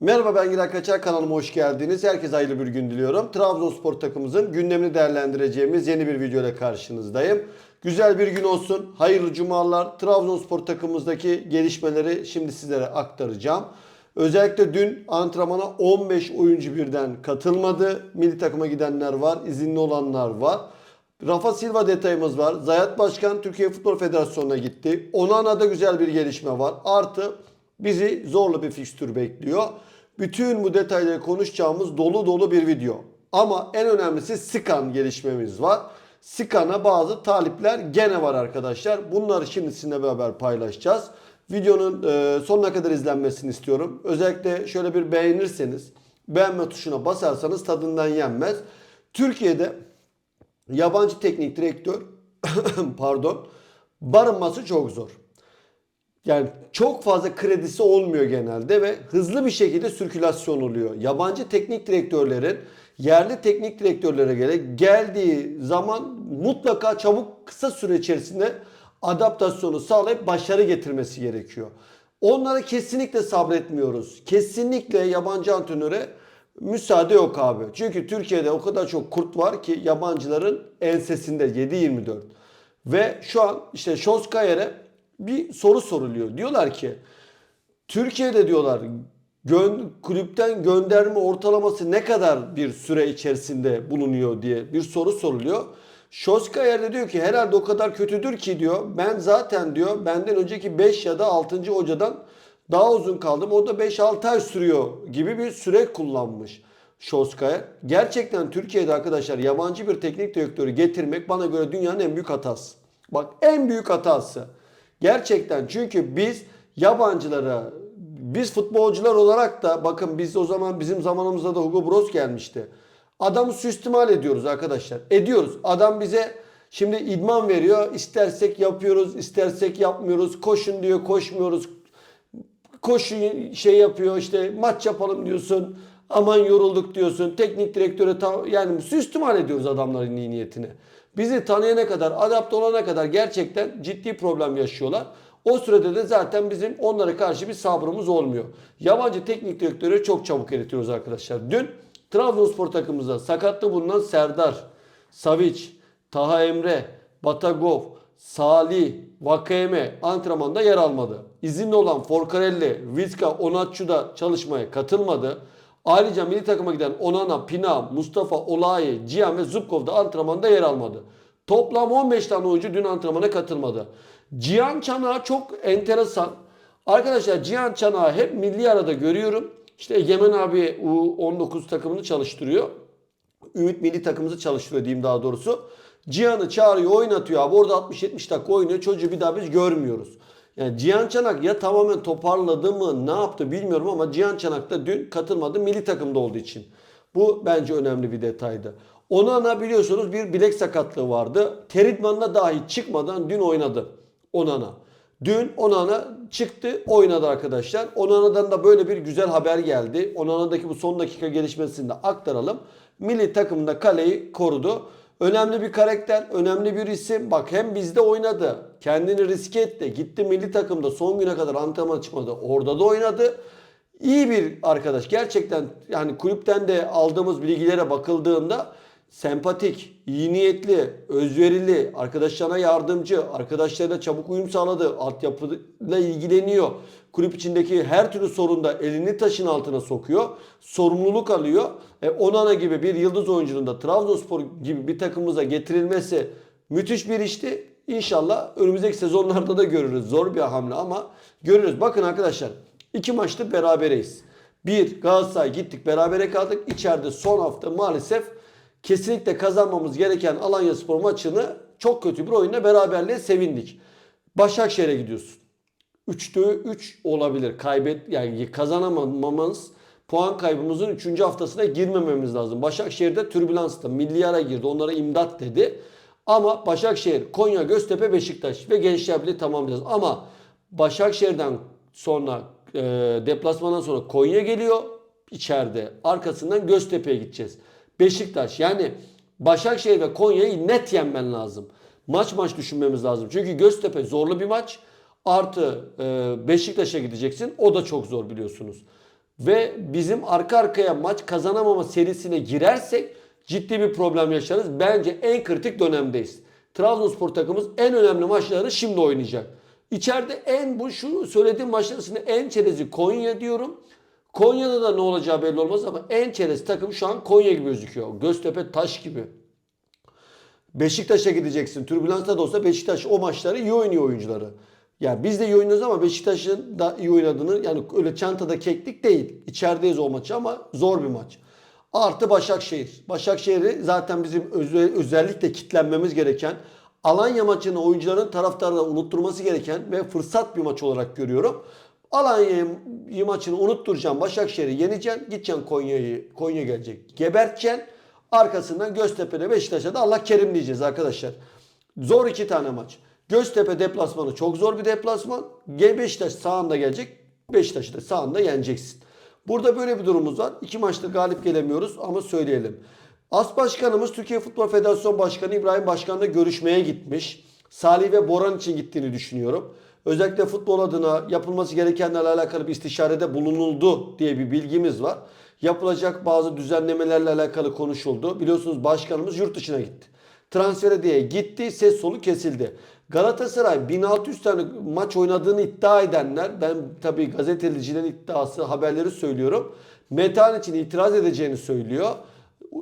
Merhaba ben Giray Kaçar kanalıma hoş geldiniz. Herkese hayırlı bir gün diliyorum. Trabzonspor takımımızın gündemini değerlendireceğimiz yeni bir video ile karşınızdayım. Güzel bir gün olsun. Hayırlı cumalar. Trabzonspor takımımızdaki gelişmeleri şimdi sizlere aktaracağım. Özellikle dün antrenmana 15 oyuncu birden katılmadı. Milli takıma gidenler var, izinli olanlar var. Rafa Silva detayımız var. Zayat Başkan Türkiye Futbol Federasyonu'na gitti. Onana'da güzel bir gelişme var. Artı bizi zorlu bir fikstür bekliyor. Bütün bu detayları konuşacağımız dolu dolu bir video. Ama en önemlisi Sikan gelişmemiz var. Sikan'a bazı talipler gene var arkadaşlar. Bunları şimdi sizinle beraber paylaşacağız. Videonun e, sonuna kadar izlenmesini istiyorum. Özellikle şöyle bir beğenirseniz, beğenme tuşuna basarsanız tadından yenmez. Türkiye'de yabancı teknik direktör pardon barınması çok zor. Yani çok fazla kredisi olmuyor genelde ve hızlı bir şekilde sirkülasyon oluyor. Yabancı teknik direktörlerin yerli teknik direktörlere göre geldiği zaman mutlaka çabuk kısa süre içerisinde adaptasyonu sağlayıp başarı getirmesi gerekiyor. Onlara kesinlikle sabretmiyoruz. Kesinlikle yabancı antrenöre müsaade yok abi. Çünkü Türkiye'de o kadar çok kurt var ki yabancıların ensesinde 7-24. Ve şu an işte Şoskayer'e bir soru soruluyor. Diyorlar ki Türkiye'de diyorlar gön, kulüpten gönderme ortalaması ne kadar bir süre içerisinde bulunuyor diye bir soru soruluyor. Şoskayer de diyor ki herhalde o kadar kötüdür ki diyor. Ben zaten diyor benden önceki 5 ya da 6. hocadan daha uzun kaldım. O da 5-6 ay sürüyor gibi bir süre kullanmış Şoskayer. Gerçekten Türkiye'de arkadaşlar yabancı bir teknik direktörü getirmek bana göre dünyanın en büyük hatası. Bak en büyük hatası. Gerçekten çünkü biz yabancılara biz futbolcular olarak da bakın biz o zaman bizim zamanımızda da Hugo Bros gelmişti. Adamı suistimal ediyoruz arkadaşlar. Ediyoruz. Adam bize şimdi idman veriyor. İstersek yapıyoruz, istersek yapmıyoruz. Koşun diyor, koşmuyoruz. Koşun şey yapıyor işte maç yapalım diyorsun. Aman yorulduk diyorsun. Teknik direktöre yani suistimal ediyoruz adamların iyi niyetini. Bizi tanıyana kadar, adapte olana kadar gerçekten ciddi problem yaşıyorlar. O sürede de zaten bizim onlara karşı bir sabrımız olmuyor. Yabancı teknik direktörü çok çabuk eritiyoruz arkadaşlar. Dün Trabzonspor takımımızda sakatlı bulunan Serdar, Savic, Taha Emre, Batagov, Salih, Vakeme antrenmanda yer almadı. İzinli olan Forcarelli, Vizca, Onatçu da çalışmaya katılmadı. Ayrıca milli takıma giden Onana, Pina, Mustafa, Olayi, Cihan ve Zubkov da antrenmanda yer almadı. Toplam 15 tane oyuncu dün antrenmana katılmadı. Cihan Çanağı çok enteresan. Arkadaşlar Cihan Çanağı hep milli arada görüyorum. İşte Egemen abi U19 takımını çalıştırıyor. Ümit milli takımımızı çalıştırıyor diyeyim daha doğrusu. Cihan'ı çağırıyor oynatıyor abi. Orada 60-70 dakika oynuyor. Çocuğu bir daha biz görmüyoruz. Yani Cihan Çanak ya tamamen toparladı mı ne yaptı bilmiyorum ama Cihan Çanak da dün katılmadı milli takımda olduğu için. Bu bence önemli bir detaydı. Onana biliyorsunuz bir bilek sakatlığı vardı. Teridman'la dahi çıkmadan dün oynadı Onana. Dün Onana çıktı oynadı arkadaşlar. Onana'dan da böyle bir güzel haber geldi. Onana'daki bu son dakika gelişmesini de aktaralım. Milli takımda kaleyi korudu. Önemli bir karakter, önemli bir isim. Bak hem bizde oynadı. Kendini riske etti. Gitti milli takımda son güne kadar antrenman çıkmadı. Orada da oynadı. İyi bir arkadaş. Gerçekten yani kulüpten de aldığımız bilgilere bakıldığında sempatik, iyi niyetli, özverili, arkadaşlarına yardımcı, arkadaşlarıyla çabuk uyum sağladı, altyapıyla ilgileniyor. Kulüp içindeki her türlü sorunda elini taşın altına sokuyor. Sorumluluk alıyor. E, Onana gibi bir yıldız oyuncunun da Trabzonspor gibi bir takımımıza getirilmesi müthiş bir işti. İnşallah önümüzdeki sezonlarda da görürüz. Zor bir hamle ama görürüz. Bakın arkadaşlar iki maçtır berabereyiz. Bir Galatasaray gittik berabere kaldık. İçeride son hafta maalesef kesinlikle kazanmamız gereken Alanya Spor maçını çok kötü bir oyunla beraberliğe sevindik. Başakşehir'e gidiyorsun. 3'te 3 olabilir. Kaybet yani kazanamamamız puan kaybımızın 3. haftasına girmememiz lazım. Başakşehir'de türbülansta milli ara girdi. Onlara imdat dedi. Ama Başakşehir, Konya, Göztepe, Beşiktaş ve Gençler Birliği tamamlayacağız. Ama Başakşehir'den sonra e, deplasmandan sonra Konya geliyor içeride. Arkasından Göztepe'ye gideceğiz. Beşiktaş yani Başakşehir ve Konya'yı net yenmen lazım. Maç maç düşünmemiz lazım. Çünkü Göztepe zorlu bir maç. Artı e, Beşiktaş'a gideceksin. O da çok zor biliyorsunuz. ve bizim arka arkaya maç kazanamama serisine girersek ciddi bir problem yaşarız. Bence en kritik dönemdeyiz. Trabzonspor takımımız en önemli maçlarını şimdi oynayacak. İçeride en bu şu söylediğim maçlar arasında en çerezi Konya diyorum. Konya'da da ne olacağı belli olmaz ama en çerez takım şu an Konya gibi gözüküyor. Göztepe taş gibi. Beşiktaş'a gideceksin. Türbülansta da olsa Beşiktaş o maçları iyi oynuyor oyuncuları. Ya biz de iyi oynuyoruz ama Beşiktaş'ın da iyi oynadığını yani öyle çantada keklik değil. İçerideyiz o maçı ama zor bir maç. Artı Başakşehir. Başakşehir'i zaten bizim özel- özellikle kitlenmemiz gereken Alanya maçını oyuncuların taraftarına unutturması gereken ve fırsat bir maç olarak görüyorum. Alanya maçını unutturacağım. Başakşehir'i yeneceksin. Gideceksin Konya'yı. Konya gelecek. Geberteceksin. Arkasından Göztepe'de Beşiktaş'a da Allah kerim diyeceğiz arkadaşlar. Zor iki tane maç. Göztepe deplasmanı çok zor bir deplasman. Ge- Beşiktaş sağında gelecek. Beşiktaş'ı da sağında yeneceksin. Burada böyle bir durumumuz var. İki maçta galip gelemiyoruz ama söyleyelim. As Başkanımız Türkiye Futbol Federasyonu Başkanı İbrahim Başkan'la görüşmeye gitmiş. Salih ve Boran için gittiğini düşünüyorum. Özellikle futbol adına yapılması gerekenlerle alakalı bir istişarede bulunuldu diye bir bilgimiz var. Yapılacak bazı düzenlemelerle alakalı konuşuldu. Biliyorsunuz başkanımız yurt dışına gitti. Transfere diye gitti, ses solu kesildi. Galatasaray 1600 tane maç oynadığını iddia edenler, ben tabii gazetecilerin iddiası haberleri söylüyorum. Metan için itiraz edeceğini söylüyor.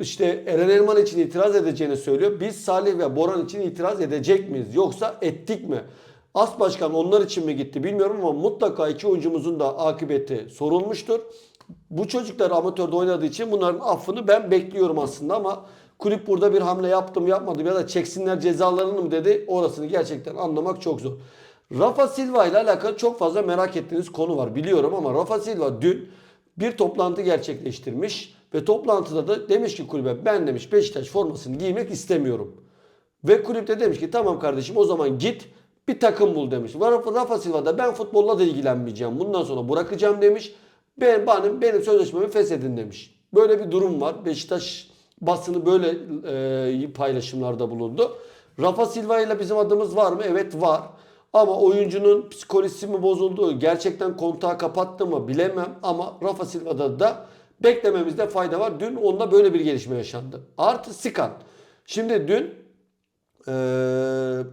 İşte Eren Elman için itiraz edeceğini söylüyor. Biz Salih ve Boran için itiraz edecek miyiz? Yoksa ettik mi? As Başkan onlar için mi gitti bilmiyorum ama mutlaka iki oyuncumuzun da akıbeti sorulmuştur. Bu çocuklar amatörde oynadığı için bunların affını ben bekliyorum aslında ama kulüp burada bir hamle yaptım yapmadım ya da çeksinler cezalarını mı dedi orasını gerçekten anlamak çok zor. Rafa Silva ile alakalı çok fazla merak ettiğiniz konu var biliyorum ama Rafa Silva dün bir toplantı gerçekleştirmiş ve toplantıda da demiş ki kulübe ben demiş Beşiktaş formasını giymek istemiyorum. Ve kulüpte demiş ki tamam kardeşim o zaman git bir takım bul demiş. Rafa, Rafa Silva da ben futbolla da ilgilenmeyeceğim. Bundan sonra bırakacağım demiş. Ben, benim, benim sözleşmemi feshedin demiş. Böyle bir durum var. Beşiktaş basını böyle e, paylaşımlarda bulundu. Rafa Silva ile bizim adımız var mı? Evet var. Ama oyuncunun psikolojisi mi bozuldu? Gerçekten kontağı kapattı mı? Bilemem. Ama Rafa Silva'da da beklememizde fayda var. Dün onda böyle bir gelişme yaşandı. Artı Sikan. Şimdi dün eee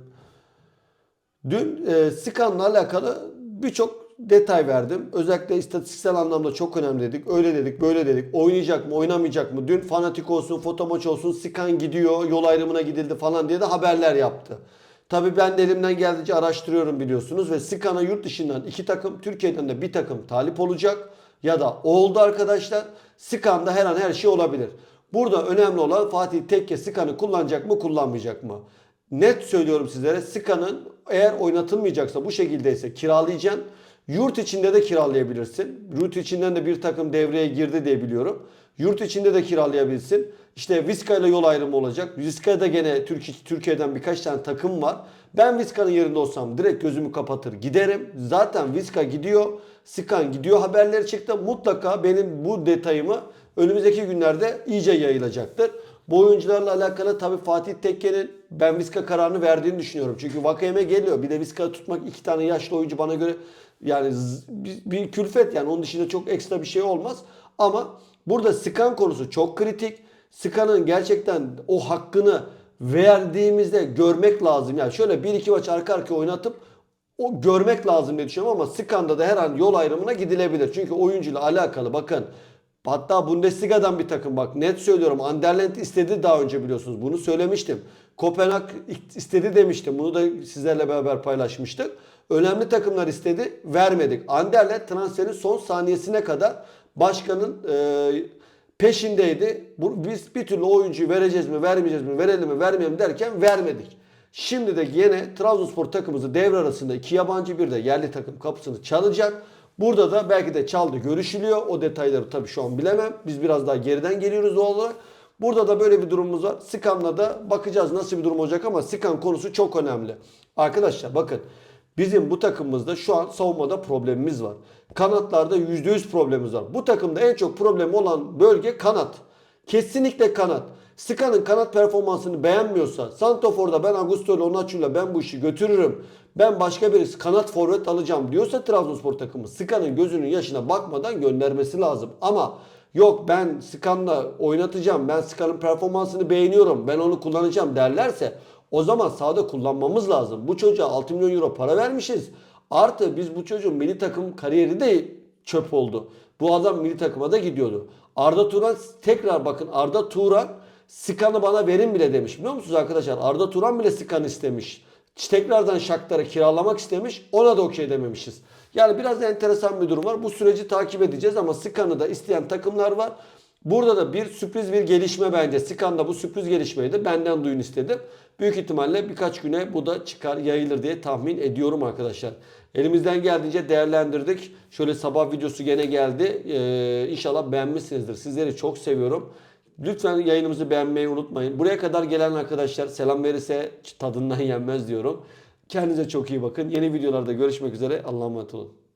Dün e, Sikan'la alakalı birçok detay verdim. Özellikle istatistiksel anlamda çok önemli dedik. Öyle dedik, böyle dedik. Oynayacak mı, oynamayacak mı? Dün fanatik olsun, foto maç olsun, Sikan gidiyor, yol ayrımına gidildi falan diye de haberler yaptı. Tabii ben de elimden geldiğince araştırıyorum biliyorsunuz ve Sikan'a yurt dışından iki takım, Türkiye'den de bir takım talip olacak ya da oldu arkadaşlar. Sikan'da her an her şey olabilir. Burada önemli olan Fatih Tekke Sikan'ı kullanacak mı, kullanmayacak mı? Net söylüyorum sizlere Sika'nın eğer oynatılmayacaksa bu şekildeyse kiralayacaksın. Yurt içinde de kiralayabilirsin. Yurt içinden de bir takım devreye girdi diye biliyorum. Yurt içinde de kiralayabilirsin. İşte Viska ile yol ayrımı olacak. Viska'da gene Türk, Türkiye'den birkaç tane takım var. Ben Viska'nın yerinde olsam direkt gözümü kapatır giderim. Zaten Viska gidiyor. Sikan gidiyor haberleri çıktı. Mutlaka benim bu detayımı önümüzdeki günlerde iyice yayılacaktır. Bu oyuncularla alakalı tabii Fatih Tekke'nin ben Viska kararını verdiğini düşünüyorum. Çünkü Vakayeme geliyor. Bir de Viska tutmak iki tane yaşlı oyuncu bana göre yani bir, bir külfet yani onun dışında çok ekstra bir şey olmaz. Ama burada Sikan konusu çok kritik. Sikan'ın gerçekten o hakkını verdiğimizde görmek lazım. Yani şöyle bir iki maç arka arkaya oynatıp o görmek lazım diye düşünüyorum ama Sikan'da da her an yol ayrımına gidilebilir. Çünkü oyuncuyla alakalı bakın Hatta Bundesliga'dan bir takım bak net söylüyorum. Anderlecht istedi daha önce biliyorsunuz. Bunu söylemiştim. Kopenhag istedi demiştim. Bunu da sizlerle beraber paylaşmıştık. Önemli takımlar istedi. Vermedik. Anderlecht transferin son saniyesine kadar başkanın e, peşindeydi. Bu, biz bir türlü oyuncuyu vereceğiz mi, vermeyeceğiz mi, verelim mi, vermeyelim derken vermedik. Şimdi de yine Trabzonspor takımımızı devre arasında iki yabancı bir de yerli takım kapısını çalacak. Burada da belki de çaldı görüşülüyor. O detayları tabii şu an bilemem. Biz biraz daha geriden geliyoruz doğal olarak. Burada da böyle bir durumumuz var. Sikan'la da bakacağız nasıl bir durum olacak ama Sikan konusu çok önemli. Arkadaşlar bakın bizim bu takımımızda şu an savunmada problemimiz var. Kanatlarda %100 problemimiz var. Bu takımda en çok problemi olan bölge kanat. Kesinlikle kanat. Skan'ın kanat performansını beğenmiyorsa Santofor'da ben Augusto Onaçu'yla ben bu işi götürürüm. Ben başka birisi kanat forvet alacağım diyorsa Trabzonspor takımı Skan'ın gözünün yaşına bakmadan göndermesi lazım. Ama yok ben Skan'la oynatacağım. Ben Skan'ın performansını beğeniyorum. Ben onu kullanacağım derlerse o zaman sahada kullanmamız lazım. Bu çocuğa 6 milyon euro para vermişiz. Artı biz bu çocuğun milli takım kariyeri de çöp oldu. Bu adam milli takıma da gidiyordu. Arda Turan tekrar bakın Arda Turan Skan'ı bana verin bile demiş. Biliyor musunuz arkadaşlar? Arda Turan bile Skan istemiş. Tekrardan Shakhtar'ı kiralamak istemiş. Ona da okey dememişiz. Yani biraz enteresan bir durum var. Bu süreci takip edeceğiz ama Skan'ı da isteyen takımlar var. Burada da bir sürpriz bir gelişme bence. Skan'da bu sürpriz gelişmeyi de benden duyun istedim. Büyük ihtimalle birkaç güne bu da çıkar yayılır diye tahmin ediyorum arkadaşlar. Elimizden geldiğince değerlendirdik. Şöyle sabah videosu gene geldi. Ee, inşallah beğenmişsinizdir. Sizleri çok seviyorum. Lütfen yayınımızı beğenmeyi unutmayın. Buraya kadar gelen arkadaşlar selam verirse tadından yenmez diyorum. Kendinize çok iyi bakın. Yeni videolarda görüşmek üzere. Allah'a emanet olun.